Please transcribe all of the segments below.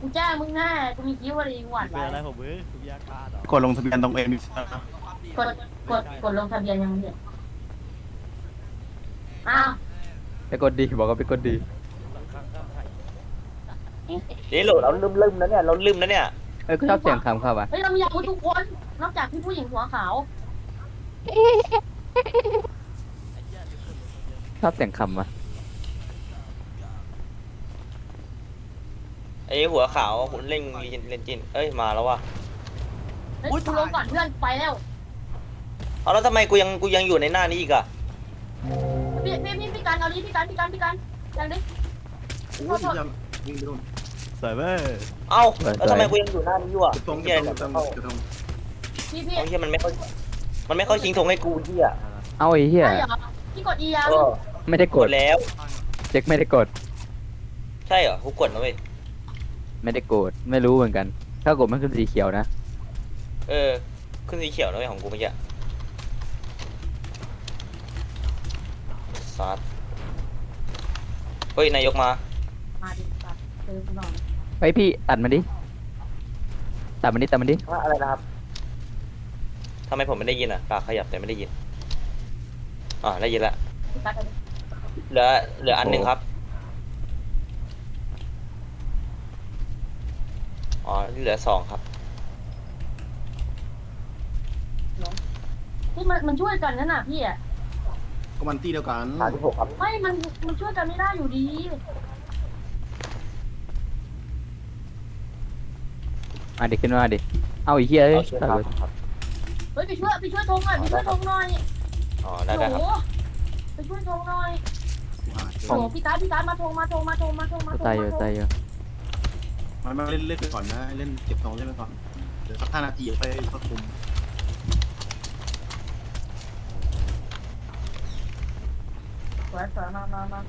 กูแจ้งมึงแน่กูมีคิ้วอะไรหวานเป็นไว้อะไรผมเว้ยผมยากาดเหรอกดลงทะเบียนตรงเอ็มกดกดกดลงทะเบียนยังเนี่ยอ้าวไปกดดีบอกว่าไปกดดีสังข้างข้างไข่นี่โหลเราลืมลืมนะเนี่ยเราลืมนะเนี่ยเอ้ยก็ชอบเสียงคำเข้าป่ะเฮ้ยเรามีอาวุธทุกคนนอกจากพี่ผู้หญิงหัวขาวชอบเสียงคำอะ ไอ้หัวขาวหุ่นเล่งเลนจิน เอ้ยมาแล้วว่ะเฮ้ยกูลงก่อนเพื่อนไปแล้วเอาแล้วทำไมกูยังกูยังอยู่ในหน้านี้อีกอะพี่พี่พี่พี่การเอาดิพี่การพี่การพี่การยังดิโอ้ยยังยิงไปโดนสวยเว้ยเอ้าแล้วทำไมกูยังอยู่หน้านี้อยู่อะจะตรงเฮียจะเนี่ยตรงจะตรงพี่พี่เอาเฮียมันไม่เข้ามันไม่เข้าชิงธงให้กูเฮียเอาไอ้เหี้ยใช่เหรอพี่กดอียังเออไม่ได้กกดดแล้ว เจ๊กไม่ได้กด ใช่เหรอกูกดนะเว้ย ไม่ได้กดไม่รู้เหมือนกัน ถ้ากดมันคือสีเขียวนะเออ ขึ้นสีเขียวนะเว้ยของกูเมื่อกี้ซัดเฮ้ย นายกมา มาดิตัดเจอกูหน่อยเฮ้ยพี่ตัดมันดิตัดมันดิตัดมันดิอะไรนะครับ ทำไมผมไม่ได้ยินอะปากขยับแต่ไม่ได้ยิน อ่าได้ยินละ พี่การเอาดิเหลือ เหลืออันหนึ่งครับ อ๋อ เหลือสองครับพี่มันมันช่วยกันนั่นน่ะพี่อะก็มันตีเดียวกันสามสิบหกครับไม่มันมันช่วยกันไม่ได้อยู่ดีมาดิขึ้นมาดิ เอาไอ้เหี้ยเอ้ยเอาเชือกตัดครับเลยเฮ้ยไปช่วยไปช่วยธงหน่อยไปช่วยธงหน่อยอ๋อ ได้ได้ครับ โหไปช่วยธงหน่อยโหพี่การพี่การมาธงมาธงมาธงมาธงมาธงตายอยู่ตายอยู่ มันมาเล่นเล่นไปก่อนนะเล่นเก็บทองเล่นไปก่อนเดี๋ยวสักห้านาทีไปควบคุมสวยสวยมามามา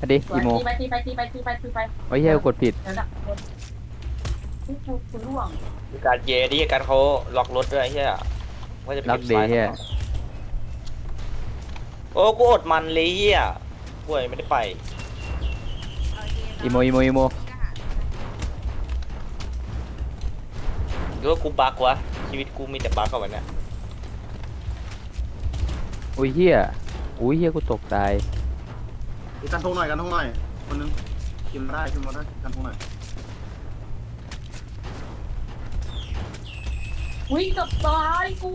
มาดิสวยอีโมตีไปตีไปตีไปตีไปตีไปโอ้ยเหี้ยกดผิด เดี๋ยวนะคนกูกูกูล่วงมีการเยดีการเขาล็อกรถด้วยไอ้เฮียว่าจะไปล็อกก็บเดย์สาเหี้ยโอ้กูอดมันเลยเฮียป่วยไม่ได้ไป อีโมอีโมอีโมหรือว่ากูบักวะ ชีวิตกูมีแต่บักกับวันเนี้ยโอ้ยเหี้ยอุ้ยเหี้ยกูตกตายกันทงหน่อยกันทงหน่อยคนนึงคิมมาได้คิมมาได้กันทงหน่อยอุ้ยเกับตายกู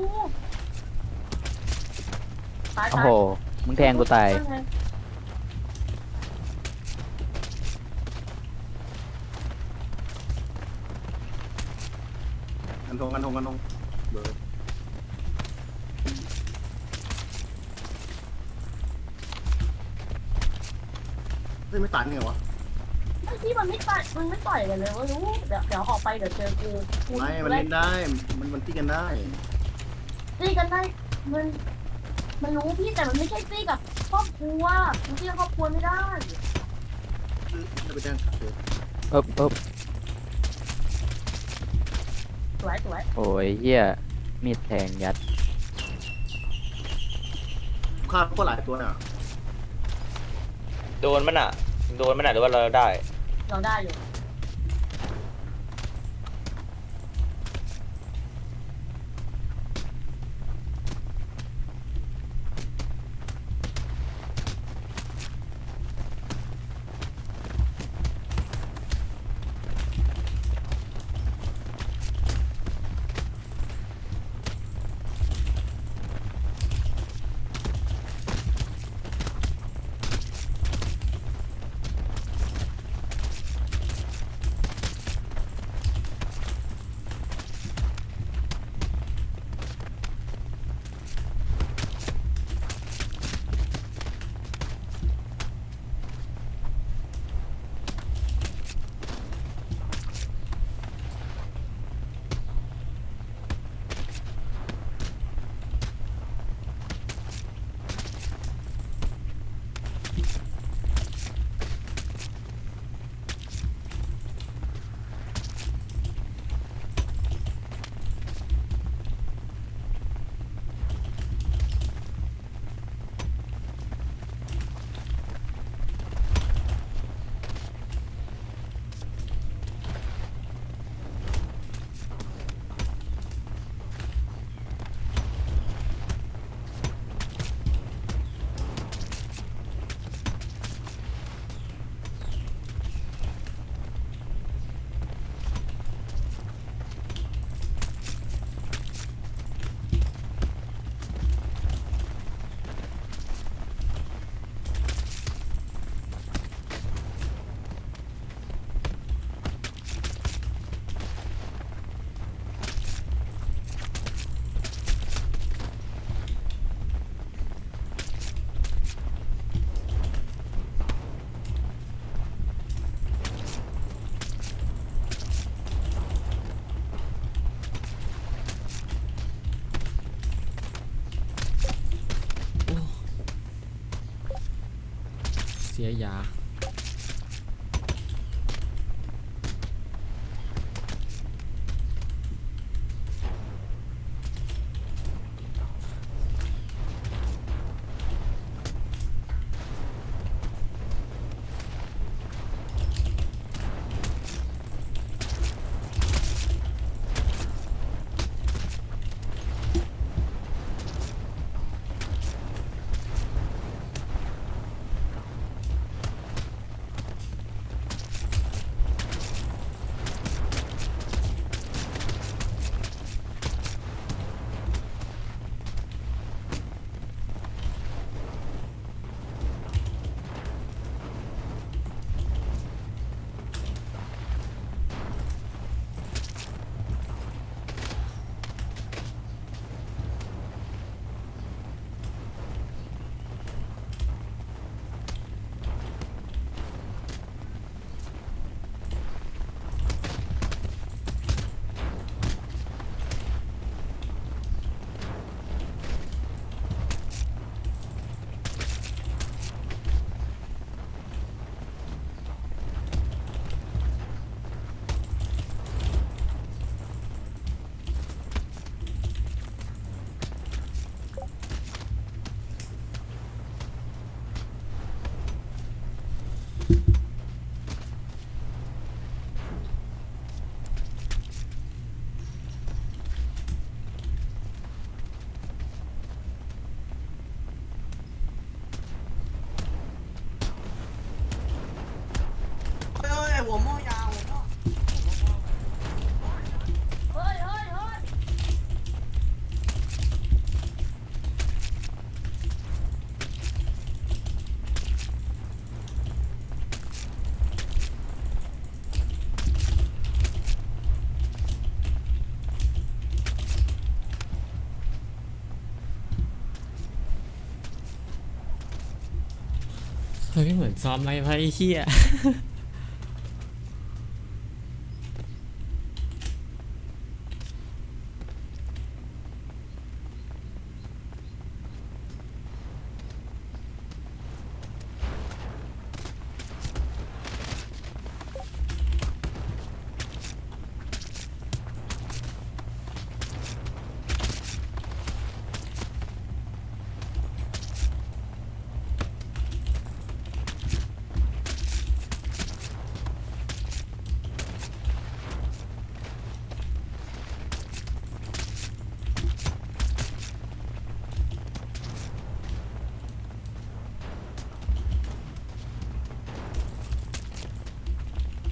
ตายโอ้ตายโห มึงแทงกูตายกั ทงกันทงกันทงเบิร์ดเฮ้ยไม่ตันไงวะไอ้ที่มันไม่ต่อยมันไม่ต่อยกันเลยว่ารู้เดี๋ยวเดี๋ยวออกไปเดี๋ยวเจอกูกูไม่มันเล่นได้ มันมันตีกันได้ ตีกันได้มัน มันรู้พี่แต่มันไม่ใช่ตีกับครอบครัวมันตีกับครอบครัวไม่ได้จะไปแจ้งเดี๋ยวเอ๊บเอ๊บ สวยสวยโอ้ยเหี้ยมีดแทงยัดฆ่าพวกหลายตัวเนี่ยโดนมันอะ โดนมันอะหรือว่าเราได้ เราได้อยู่ เสียยา เฮ้ยเฮ้ยเฮ้ยเฮ้ยเหมือนซ้อมอะไรไว้ไอ้เฮีย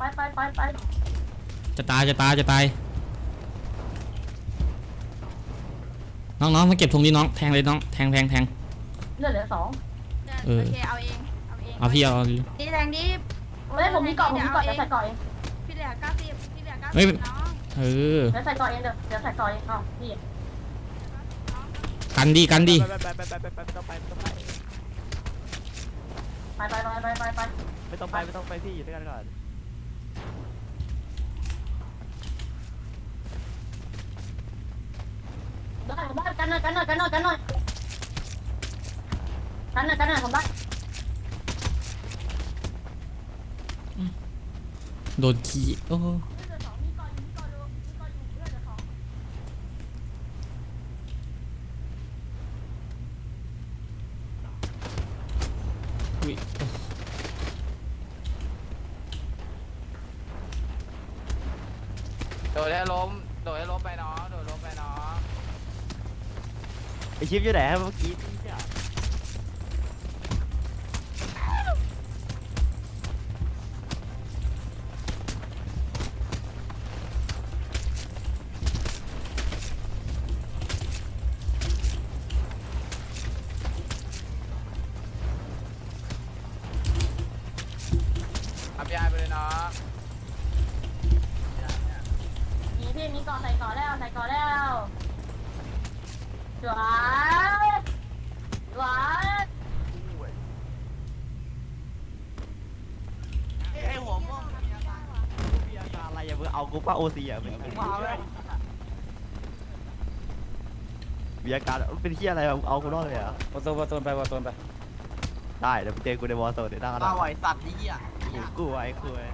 ไปไปไปไปจะตายจะตายจะตายน้องๆมาเก็บธงดิน้องแทงเลยน้องแทงแทงแทงเลือดเหลือสองเออโอเคเอาเองเอาเองเอาพี่เอาดีแรงดีเฮ้ยผมมีเกาะผมมีเกาะเดี๋ยวใส่เกาะเองพี่เหลือเก้าสิบพี่เหลือเก้าเฮ้สิยบน้องเออเดี๋ยวใส่เกาะเองเดี๋ยวเดี๋ยวใส่เกาะเองอ้าวพี่กันดีกันดีไปไปไปไปไปไปไม่ต้องไปไม่ต้องไปไปไปไปไปไปไปไม่ต้องไปไม่ต้องไปพี่อยู่ด้วยกันก่อน ได้ผมได้ กันหน่อยกันหน่อยกันหน่อยกันหน่อยกันหน่อยกันหน่อยผมได้โดนขี้โอ้ เลือดเหลือสองมีเกาะอยู่มีเกาะอยู่มีเกาะอยู่เลือดเหลือสอง อุ๊ย โดดให้ล้ม โดดให้ล้มไปน้อง โดดล้มไปน้อง ไอ ชิปอยู่ไหนครับเมื่อกี้พี่เนี่ยทำยาไปเลยน้องมีพี่มีเกาะใส่เกาะแล้วใส่เกาะแล้ว สวยสวยไอหัวม่วงมีอาการอะไรอย่าเพิ่งเอากูป้าโอซีอะเป็นมาเลยมีอาการเป็นที่อะไรเอากูรอดเลยอะวอลโซนวอโซนไปวอลโซนไปได้เดี๋ยวมึงเจอกูในวอร์โซนเดี๋ยวได้ก็ได้เอาไว้สัตว์ไอ้เหี้ยกูกูไอ้คุย